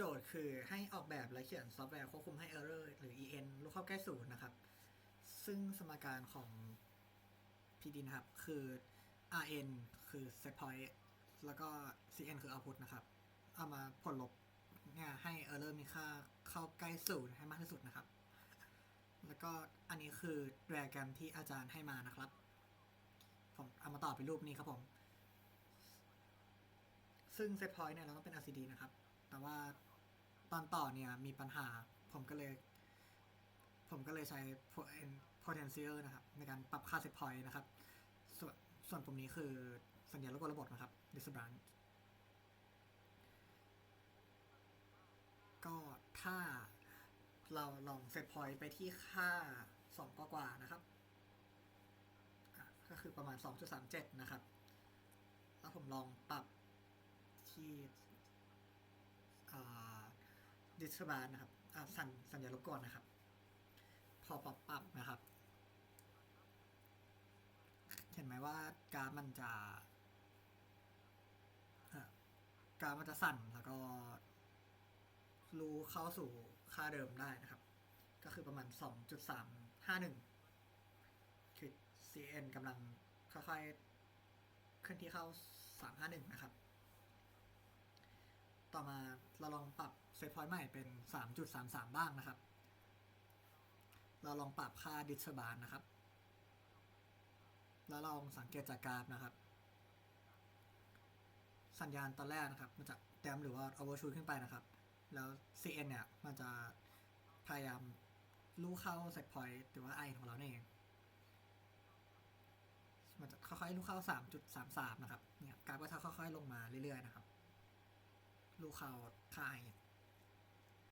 โจทย์คือให้ออกแบบและเขียนซอฟต์แวร์ควบคุมให้ error หรือ en ลูกเข้าใกล้ศูนย์นะครับ ซึ่งสมการของ PD นะครับ คือ rn คือ set point แล้วก็ cn คือ output นะครับ เอามาผลลบเนี่ยให้ error มีค่าเข้าใกล้ศูนย์ให้มากที่สุดนะครับ แล้วก็อันนี้คือแรแกรมที่อาจารย์ให้มานะครับ ผมเอามาต่อเป็นรูปนี้ครับผม ซึ่ง set point เนี่ยเราต้องเป็น LCD นะครับ แต่ว่า ตอนต่อเนี่ยมีปัญหาผมก็เลย ผมก็เลยใช้ potential นะครับ ในการปรับค่า set point นะครับ ส่วนส่วนปุ่มนี้คือสัญญาณรบกวนระบบนะครับ disable ก็ถ้าเราลองเซตพอยต์ไปที่ค่าสองกว่านะครับ ก็คือประมาณ 2.37 นะครับ แล้วผมลองปรับที่ ดิสบานนะครับอ่าสัญสัญญาณรบกวนนะครับ พอปรับปรับนะครับ เห็นไหมว่ากาฟมันจะกาฟมันจะสั่นแล้วก็รูเข้าสู่ค่าเดิมได้นะครับ ก็คือประมาณ 2.351 คือ CN กำลังค่อยๆเคลื่อนที่เข้า 351 นะครับ ต่อมาเราลองปรับ เซตพอยต์ใหม่เป็น 3.33 บ้างนะครับ เราลองปรับค่าดิสบานนะครับ แล้วลองสังเกตจากกราฟนะครับ สัญญาณตอนแรกนะครับ มันจะแต้มหรือว่า overshoot ขึ้นไปนะครับ แล้ว CN เนี่ย มันจะพยายามลู่เข้า set point หรือว่า i ของเราเนี่ยเองมันจะค่อยๆลู่เข้า 3.33 นะครับ เนี่ยกราฟก็จะค่อยๆ ลงมาเรื่อยๆ นะครับ ลู่เข้าค่า i